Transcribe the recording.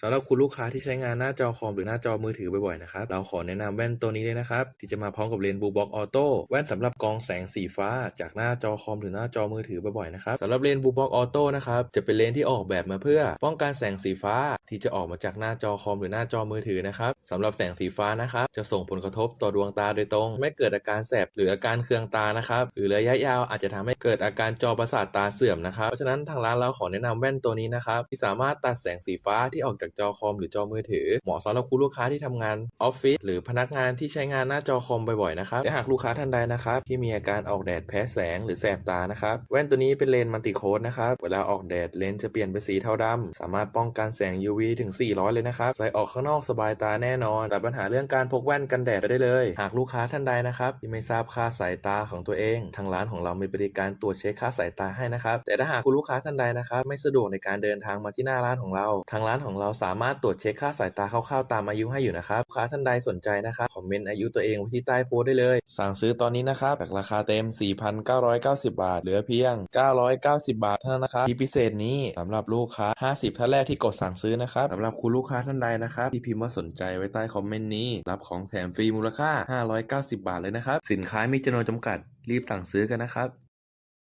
สำหรับคุณลูกค้าที่ใช้งานหน้าจอคอมหรือหน้าจอมือถือบ่อยๆนะครับ เราขอแนะนำแว่นตัวนี้เลยนะครับ ที่จะมาพร้อมกับเลนส์บูบ็อกออโต้แว่นสำหรับกองแสงสีฟ้า จากหน้าจอคอมหรือหน้าจอมือถือบ่อยๆนะครับสำหรับเลนส์บูบ็อกออโต้นะครับจะเป็นเลนส์ที่ออกแบบมาเพื่อ ป้องกันแสงสีฟ้าที่จะออกมาจากหน้าจอคอมหรือหน้าจอมือถือนะครับสำหรับแสงสีฟ้านะครับจะส่งผลกระทบต่อดวงตาโดยตรง ไม่เกิดอาการแสบหรืออาการเคืองตานะครับหรือระยะยาวอาจจะทำให้เกิดอาการจอประสาทตาเสื่อมนะครับเพราะฉะนั้นทางร้านเราขอแนะนำแว่นตัวนี้นะครับที่สามารถตัดแสงสีฟ้าที่ออกจากจอคอมหรือจอมือถือ เหมาะสำหรับคุณลูกค้าที่ทำงานออฟฟิศหรือพนักงานที่ใช้งานหน้าจอคอมบ่อยๆนะครับและหากลูกค้าท่านใดนะครับที่มีอาการออกแดดแพ้แสงหรือแสบตานะครับแว่นตัวนี้เป็นเลนส์มัลติโคดนะครับเวลาออกแดดเลนส์จะเปลี่ยนเป็นสีเทาดำสามารถป้องกันแสง UV ถึง 400 เลยนะครับใส่ออกข้างนอกสบายตาแน่นอนตัดปัญหาเรื่องการพกแว่นกันแดดไปได้เลย หากลูกค้าท่านใดนะครับที่ไม่ทราบค่าสายตาของตัวเอง ทางร้านของเรามีบริการตรวจเช็คค่าสายตาให้นะครับแต่ถ้าหากคุณลูกค้าท่านใดนะครับไม่สะดวกในการเดินทางมาที่หน้าร้านของเรา ทางร้านของเราสามารถตรวจเช็คค่าสายตาคร่าวๆตามอายุให้อยู่นะครับลูกค้าท่านใดสนใจนะครับคอมเมนต์อายุตัวเองไว้ที่ใต้โพสได้เลย สั่งซื้อตอนนี้นะครับจากราคาเต็ม 4,990 บาท เหลือเพียง 990 บาทเท่านั้นนะครับที่พิเศษนี้สำหรับลูกค้า 50 ท่านแรกที่กดสั่งซื้อนะครับสำหรับคุณลูกค้าท่านใดนะครับที่พิมพ์ว่าสนใจไว้ใต้คอมเมนต์นี้ รับของแถมฟรีมูลค่า 590 บาทเลยนะครับสินค้ามีจำนวนจำกัดรีบสั่งซื้อกันนะครับ